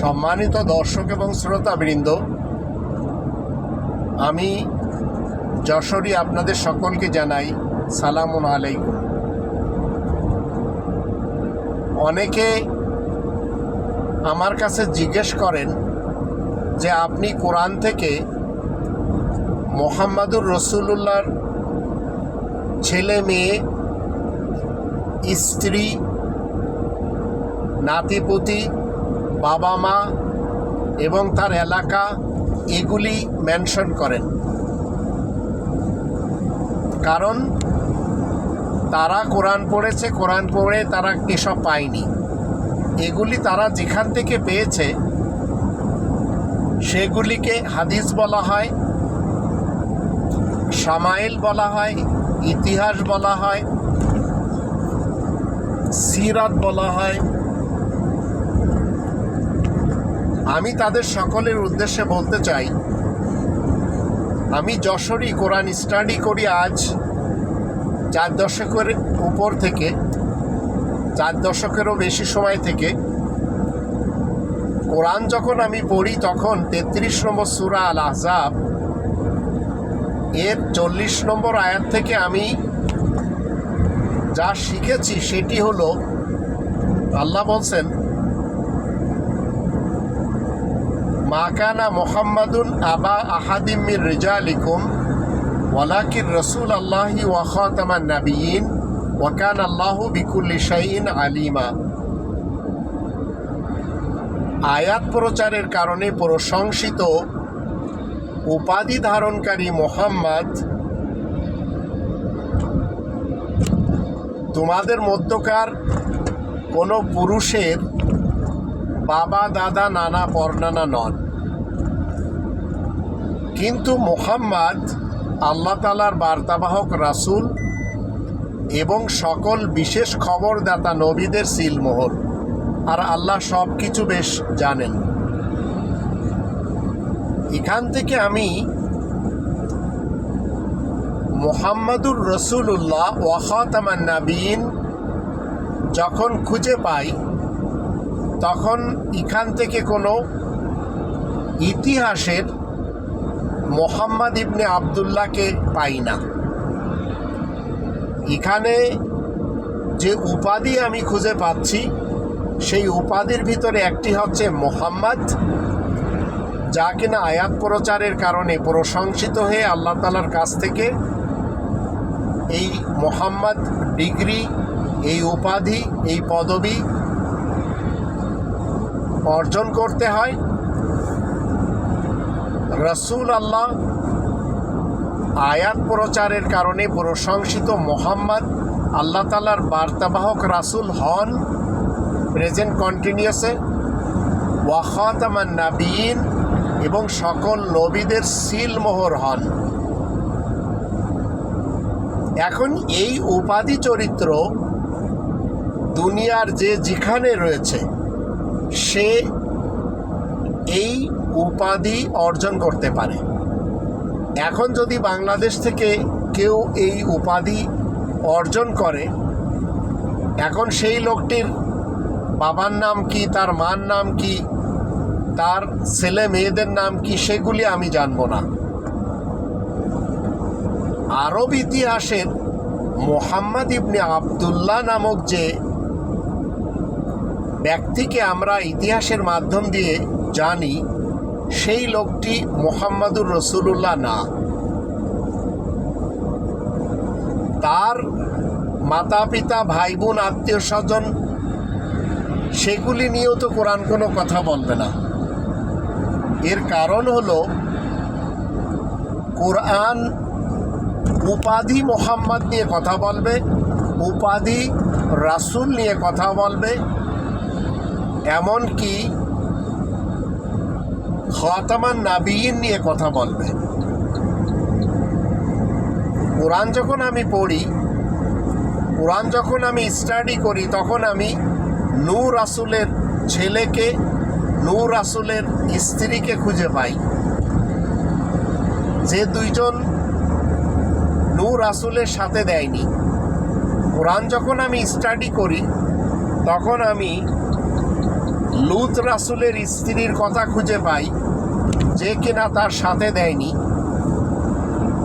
সম্মানিত দর্শক এবং শ্রোতাবৃন্দ, আমি যশোরী আপনাদের সকলকে জানাই সালামুন আলাইকুম। অনেকে আমার কাছে জিজ্ঞেস করেন যে আপনি কোরআন থেকে মোহাম্মদুর রসুল্লাহর ছেলে মেয়ে, স্ত্রী, নাতিপুতি বাবা মা এবং তার এলাকা এগুলি মেনশন করেন। কারণ তারা কোরআন পড়েছে, কোরআন পড়ে তারা এসব পায়নি। এগুলি তারা যেখান থেকে পেয়েছে, সেগুলিকে হাদিস বলা হয়, সামাইল বলা হয়, ইতিহাস বলা হয়, সিরাত বলা হয় আমি তাদের সকলের উদ্দেশ্যে বলতে চাই, আমি যশোরই কোরআন স্টাডি করি আজ, চার দশকের উপর থেকে, চার দশকেরও বেশি সময় থেকে, কোরআন যখন আমি পড়ি তখন তেত্রিশ নম্বর সুরা আল আহজাব এর চল্লিশ নম্বর আয়াত থেকে আমি যা শিখেছি সেটি হলো, আল্লাহ বলছেন মাকানা মোহাম্মদুন আবা আহাদিমির রেজালিকুম ওয়ালাকির রসুল আল্লাহি ওয়াখাতামান নাবিয়িন ওয়াকান আল্লাহু বিকুল্লি শাইন আলিমা। আয়াত প্রচারের কারণে প্রশংসিত উপাধি ধারণকারী মোহাম্মদ, তোমাদের মধ্যকার কোনো পুরুষের বাবা, দাদা, নানা, পরনানা নন। কিন্তু মোহাম্মদ, আল্লাহ তালার বার্তাবাহক রাসূল এবং সকল বিশেষ খবরদাতা নবীদের সিলমোহর। আর আল্লাহ সব কিছু বেশ জানেন। এখান থেকে আমি মোহাম্মদুর রসুল্লাহ ওয়াখাতামান নাবিন যখন খুঁজে পাই তখন এখান থেকে কোনো ইতিহাসের মোহাম্মদ ইবনে আবদুল্লাহকে পাই না। এখানে যে উপাধি আমি খুঁজে পাচ্ছি, সেই উপাধির ভিতরে একটি হচ্ছে মোহাম্মদ, যা কিনা আয়াত প্রচারের কারণে প্রশংসিত হয়ে আল্লাহ তালার কাছ থেকে এই মোহাম্মদ ডিগ্রি, এই উপাধি, এই পদবি অর্জন করতে হয়। রসুল আল্লাহ আয়াত প্রচারের কারণে প্রশংসিত মোহাম্মদ আল্লাহ তালার বার্তাবাহক রাসুল হন। প্রেজেন্ট কন্টিনিউসে ওয়াখাতামান নাবিন এবং সকল নবীদের সিলমোহর হন। এখন এই উপাধি চরিত্র দুনিয়ার যে যেখানে রয়েছে সে এই উপাধি অর্জন করতে পারে। এখন যদি বাংলাদেশ থেকে কেউ এই উপাধি অর্জন করে, এখন সেই লোকটির বাবার নাম কি, তার মার নাম কি, তার ছেলে মেয়েদের নাম কি, সেগুলি আমি জানব না। আরব ইতিহাসের মোহাম্মদ ইবনে আবদুল্লাহ নামক যে ব্যক্তিকে আমরা ইতিহাসের মাধ্যম দিয়ে জানি, সেই লোকটি মোহাম্মদুর রসুল্লাহ না। তার মাতা পিতা ভাই বোন আত্মীয় স্বজন সেগুলি নিয়েও তো কোরআন কোনো কথা বলবে না। এর কারণ হল, কোরআন উপাধি মোহাম্মদ নিয়ে কথা বলবে, উপাধি রাসুল নিয়ে কথা বলবে এমনকি খতামান নাবিহীন নিয়ে কথা বলবে। কোরআন যখন আমি পড়ি, কোরআন যখন আমি স্টাডি করি, তখন আমি নূর রাসুলের ছেলেকে, নূর রাসুলের স্ত্রীকে খুঁজে পাই। যে দুইজন নূর রাসুলের সাথে দেয়নি। কোরআন যখন আমি স্টাডি করি, তখন আমি লুত রাসুলের স্ত্রীর কথা খুঁজে পাই, যে কিনা তার সাথে দেয়নি।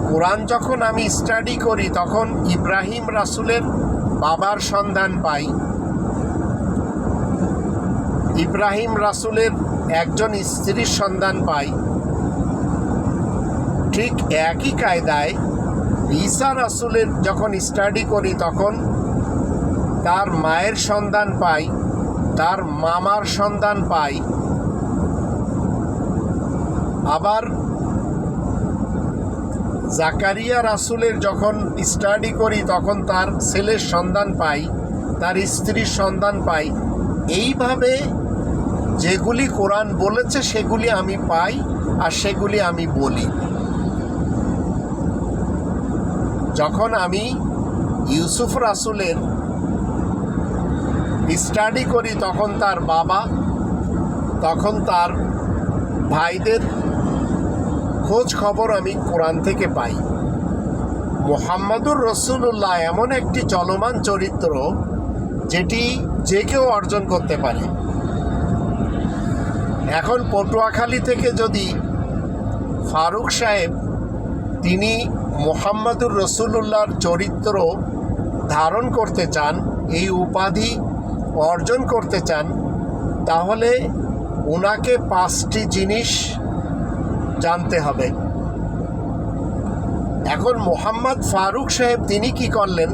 কোরআন যখন আমি স্টাডি করি, তখন ইব্রাহিম রাসুলের বাবার সন্ধান পাই। ইব্রাহিম রাসুলের একজন স্ত্রীর সন্ধান পাই। ঠিক একই কায়দায় ঈসা রাসুলের যখন স্টাডি করি, তখন তার মায়ের সন্ধান পাই। তার মামার সন্ধান পাই। আবার জাকারিয়া রাসুলের যখন স্টাডি করি, তখন তার ছেলের সন্ধান পাই, তার স্ত্রীর সন্ধান পাই। এইভাবে যেগুলি কোরআন বলেছে, সেগুলি আমি পাই আর সেগুলি আমি বলি। যখন আমি ইউসুফ রাসুলের স্টাডি করি তখন তার বাবা, তখন তার ভাইদের খোঁজ খবর আমি কোরআন থেকে পাই। মোহাম্মদুর রসুল্লাহ এমন একটি চলমান চরিত্র যেটি যে কেউ অর্জন করতে পারে। এখন পটুয়াখালী থেকে যদি ফারুক সাহেব তিনি মোহাম্মদুর রসুল্লাহর চরিত্র ধারণ করতে চান, এই উপাধি অর্জন করতে চান, তাহলে ওনাকে পাঁচটি জিনিস জানতে হবে। এখন মোহাম্মদ ফারুক সাহেব তিনি কি করলেন?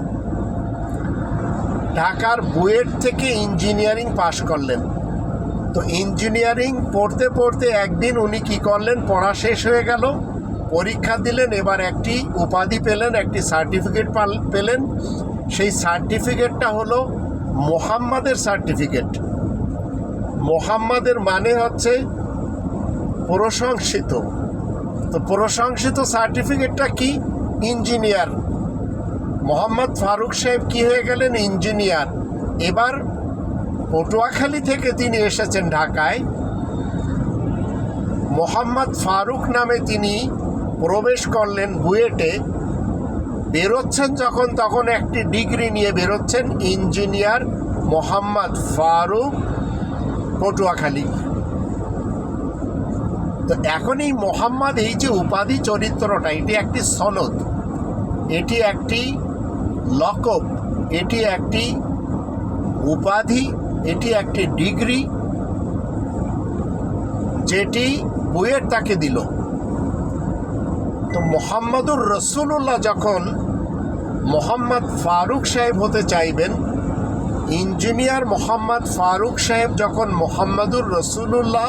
ঢাকার বুয়েট থেকে ইঞ্জিনিয়ারিং পাশ করলেন। তো ইঞ্জিনিয়ারিং পড়তে পড়তে একদিন উনি কি করলেন? পড়া শেষ হয়ে গেল, পরীক্ষা দিলেন, এবার একটি উপাধি পেলেন, একটি সার্টিফিকেট পেলেন। সেই সার্টিফিকেটটা হলো মোহাম্মদের সার্টিফিকেট। মোহাম্মদের মানে হচ্ছে প্রশংসিত। তো প্রশংসিত সার্টিফিকেটটা কি? ইঞ্জিনিয়ার। মোহাম্মদ ফারুক সাহেব কি হয়ে গেলেন? ইঞ্জিনিয়ার। এবার পটুয়াখালী থেকে তিনি এসেছেন ঢাকায়। মোহাম্মদ ফারুক নামে তিনি প্রবেশ করলেন বুয়েটে। বেরোচ্ছেন যখন, তখন একটি ডিগ্রি নিয়ে বেরোচ্ছেন ইঞ্জিনিয়ার মোহাম্মদ ফারুক পটুয়াখালী। তো এখন এই মোহাম্মদ, এই যে উপাধি চরিত্রটা, এটি একটি সনদ, এটি একটি লকব এটি একটি উপাধি, এটি একটি ডিগ্রি, যেটি বুয়েট তাকে দিল। তো মোহাম্মদুর রসুল্লাহ যখন মোহাম্মদ ফারুক সাহেব হতে চাইবেন, ইঞ্জিনিয়ার মোহাম্মদ ফারুক সাহেব যখন মোহাম্মদুর রসুল্লাহ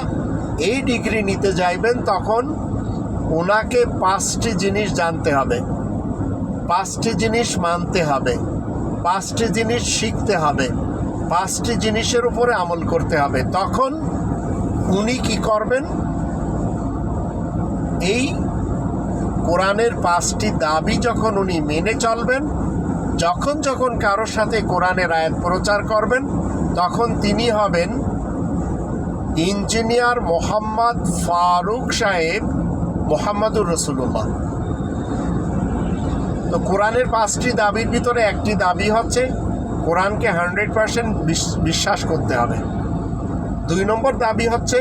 এই ডিগ্রি নিতে যাইবেন, তখন ওনাকে পাঁচটি জিনিস জানতে হবে। পাঁচটি জিনিস মানতে হবে, পাঁচটি জিনিস শিখতে হবে, পাঁচটি জিনিসের উপরে আমল করতে হবে। তখন উনি কি করবেন? এই কোরআনের পাঁচটি দাবি যখন উনি মেনে চলবেন, যখন যখন কারোর সাথে কোরআনের আয়াত প্রচার করবেন, তখন তিনি হবেন ইঞ্জিনিয়ার মোহাম্মদ ফারুক সাহেব মোহাম্মদুর রসুল্লাহ তো কোরআনের পাঁচটি দাবির ভিতরে একটি দাবি হচ্ছে, কোরআনকে হান্ড্রেড পারসেন্ট বিশ্বাস করতে হবে। দুই নম্বর দাবি হচ্ছে,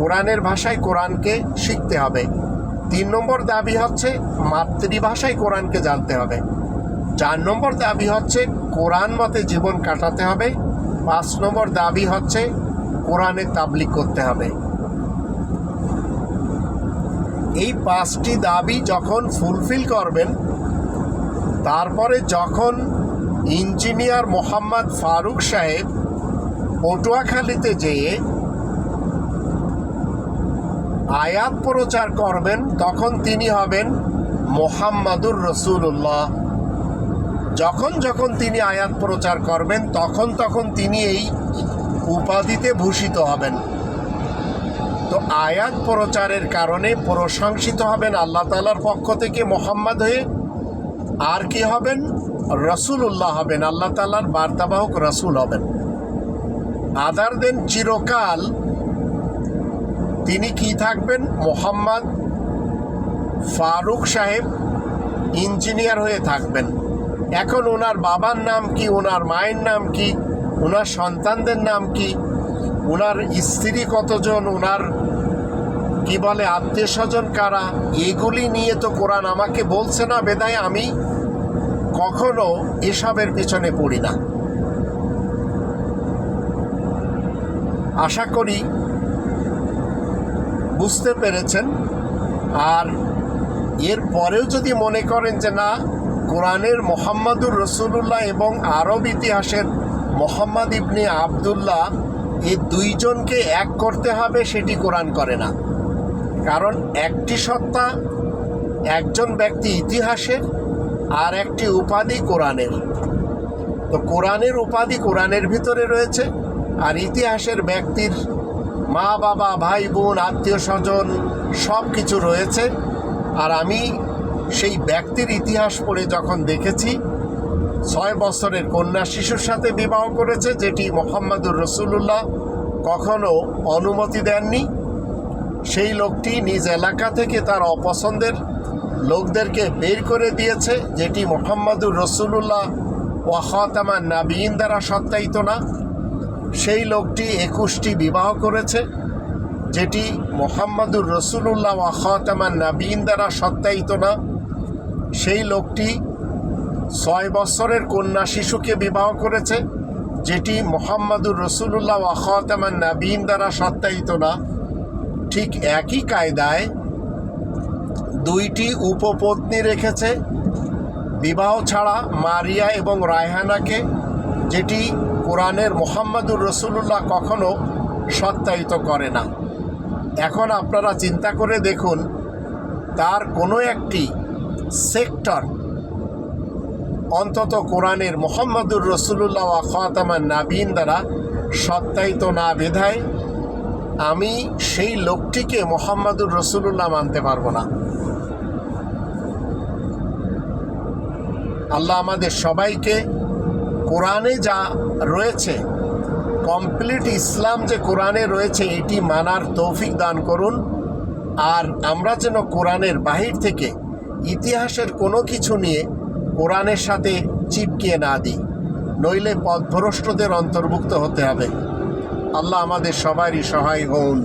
কোরআনের ভাষায় কোরআনকে শিখতে হবে। তিন নম্বর দাবি হচ্ছে মাতৃভাষায় কোরআনকে জানতে হবে। চার নম্বর দাবি হচ্ছে কোরআন মতে জীবন কাটাতে হবে। পাঁচ নম্বর দাবি হচ্ছে কোরআনের তাবলিক করতে হবে। এই পাঁচটি দাবি যখন ফুলফিল করবেন, তারপরে যখন ইঞ্জিনিয়ার মোহাম্মদ ফারুক সাহেব পটুয়াখালীতে যেয়ে আয়াত প্রচার করবেন, তখন তিনি হবেন মোহাম্মদুর রসুল্লাহ যখন যখন তিনি আয়াত প্রচার করবেন, তখন তখন তিনি এই উপাধিতে ভূষিত হবেন। তো আয়াত প্রচারের কারণে প্রশংসিত হবেন আল্লাহ তালার পক্ষ থেকে মোহাম্মদ হয়ে। আর কি হবেন? রসুল্লাহ হবেন, আল্লাহ তালার বার্তাবাহক রসুল হবেন। আদার দেন চিরকাল তিনি কি থাকবেন? মোহাম্মদ ফারুক সাহেব ইঞ্জিনিয়ার হয়ে থাকবেন। এখন ওনার বাবার নাম কি? ওনার মায়ের নাম কি? ওনার সন্তানদের নাম কি? ওনার স্ত্রী কতজন? ওনার, কি বলে আত্মীয় স্বজন কারা? এগুলি নিয়ে তো কোরআন আমাকে বলছে না বেদায়, আমি কখনো এসবের পিছনে পড়ি না। আশা করি বুঝতে পেরেছেন। আর এর পরেও যদি মনে করেন যে না, কোরআনের মোহাম্মদুর রসুল্লাহ এবং আরব ইতিহাসের মোহাম্মদ ইবনে আবদুল্লাহ এই দুইজনকে এক করতে হবে, সেটি কোরআন করে না। কারণ একটি সত্তা একজন ব্যক্তি ইতিহাসের আর একটি উপাধি কোরআনের। তো কোরআনের উপাধি কোরআনের ভিতরে রয়েছে, আর ইতিহাসের ব্যক্তির মা, বাবা, ভাই, বোন, আত্মীয় স্বজন সব কিছু রয়েছে। আর আমি সেই ব্যক্তির ইতিহাস পড়ে যখন দেখেছি, ছয় বছরের কন্যা শিশুর সাথে বিবাহ করেছে, যেটি মোহাম্মদুর রসুল্লাহ কখনো অনুমতি দেননি। সেই লোকটি নিজ এলাকা থেকে তার অপছন্দের লোকদেরকে বের করে দিয়েছে, যেটি মোহাম্মদুর রসুল্লাহ ওয়াহতামান নাবিন দ্বারা সত্যায়িত না। সেই লোকটি একুশটি বিবাহ করেছে, যেটি মোহাম্মদুর রসুল্লাহ ওয়াহতামান নাবিন দ্বারা সত্যায়িত না। সেই লোকটি ছয় বছরের কন্যা শিশুকে বিবাহ করেছে, যেটি মোহাম্মদুর রসুল্লাহ ওয়াহতামান নাবিন দ্বারা সত্যায়িত না। ঠিক একই কায়দায় দুইটি উপপত্নী রেখেছে, বিবাহ ছাড়া মারিয়া এবং রায়হানাকে, যেটি কোরআনের মোহাম্মদুর রসুল্লাহ কখনো সত্যায়িত করে না। এখন আপনারা চিন্তা করে দেখুন, তার কোনো একটি সেক্টর অন্তত কোরআনের মোহাম্মদুর রসুল্লাহ খাতামান নাবিন দ্বারা সত্যায়িত না বেধায় আমি সেই লোকটিকে মোহাম্মদুর রসুল্লাহ মানতে পারব না। আল্লাহ আমাদের সবাইকে কোরআনে যা রয়েছে কমপ্লিট ইসলাম যে কোরআনে রয়েছে, এটি মানার তৌফিক দান করুন। আর আমরা যেন কোরআনের বাহির থেকে ইতিহাসের কোনো কিছু নিয়ে কোরআনের সাথে চিপকিয়ে না দিই, নইলে পথভ্রষ্টদের অন্তর্ভুক্ত হতে হবে। আল্লাহ আমাদের সবারই সহায় হন।